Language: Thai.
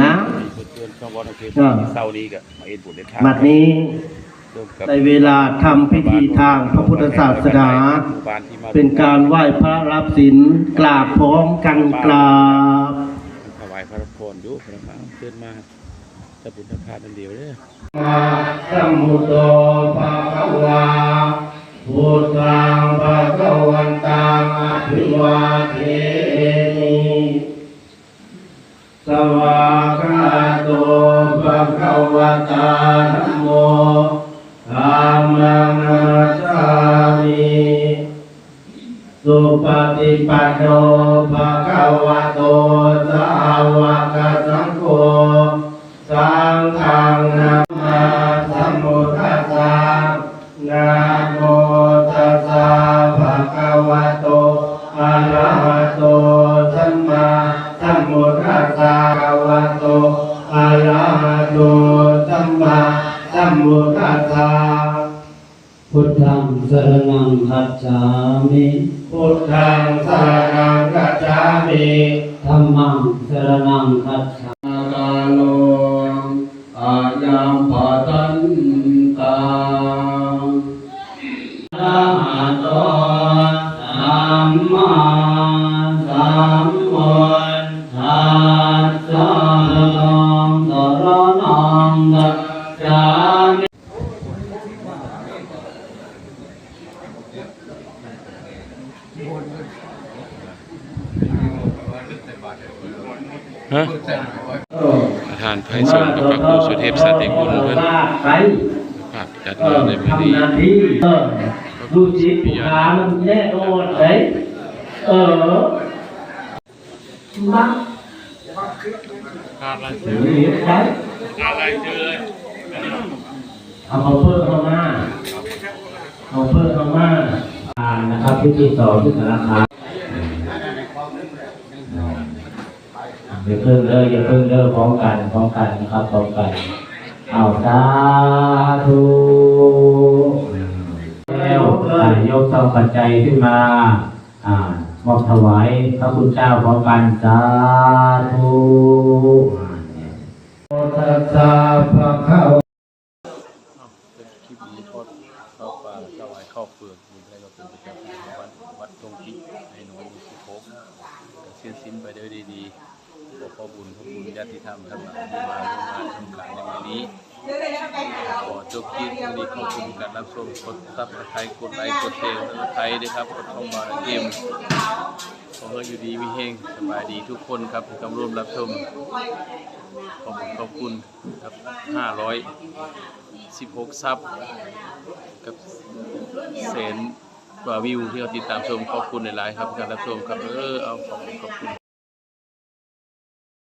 นะมีเพื่อนๆช่องวอลเทปอ่าเศร้านี้กับมาเอ็นบุญในทางบัดนี้ร่วมกับในเวลาทำพิธีทางพระพุทธศาสนาหมู่บ้านที่มาเป็นการไหว้พระรับศีลกราบพร้อมกันกราบถวายพระพรอยู่พระพาเพื่อนมาจะบุญพาทันเดียวเด้อมาสัมพุทโธภะคะวาพุทธังภะคะวันตังอภิวาเท ตาธัมโมธัมมังนาจามิสุปฏิปันโนภะคะวะโตสาวกสังโฆสังฆังนามาสัมพุทธัสสะนะโมตัสสะภะคะวะโตอะระหะโต สัมพุทธัสสะพุทธังสรณังคัจฉามิพุทธังสรณังกัจฉามิธัมมังสรณังคัจฉามิกาโลอายัมปะตันตังอะหะโตสัมมาสัมพุทธัสสะธั งสรณังคัจฉามิฮะประธานไพศาลกับพระครูสุเทพสติกุลเพื่อนไปภาพจัดเองาอนในวันนี้ทำหน้าที่เออดูจิตผู้ค้ามันแน่โอดเลยเออมักขาดอะไรหรือไปขาดอะไรเจอเลย เอาเขาเพิ่มเข้ามาเอาเพิ่มเข้ามาอ่านนะครับพิธีสองที่สารคามอย่าเพิ่งเลิกอย่าเพิ่งเลิกพร้อมกันพร้อมกันนะครับพร้อมกันเอาสาธุแล้วอ่ายกซองปัจจัยขึ้นมาอ่ามอบถวายพระคุณเจ้าพร้อมกันสาธุอ่าเนี่ยโมตัสสะภะคะวะ เป็นคลิปนี้ทอดข้าวปลาถวายข้าวเปลือกมีอะไรก็เป็นประจำของวัดวัด ตรงที่ในหนองบุษโคกเสียนสิ้นไปด้วยดีๆขอขอบุญขอบุญญาติธรรมทั้งหลายที่มาร่วมงานทำการในวันนี้ขอจบคลิปวันนี้ขอบคุณการรับชมกดซับสไครต์กดไลค์กดแชร์กดไลค์ด้วยครับกดเข้ามาในเกมขอให้อยู่ดีมีเฮงสบายดีทุกคนครับที่กำลังร่วมรับชมขอบคุณขอบคุณครับ516 ซับกับแสน กว่าวิวที่เขาติดตามชมขอบคุณหลายๆครับการรับชมครับเออเอาขอบคุณขอบคุณ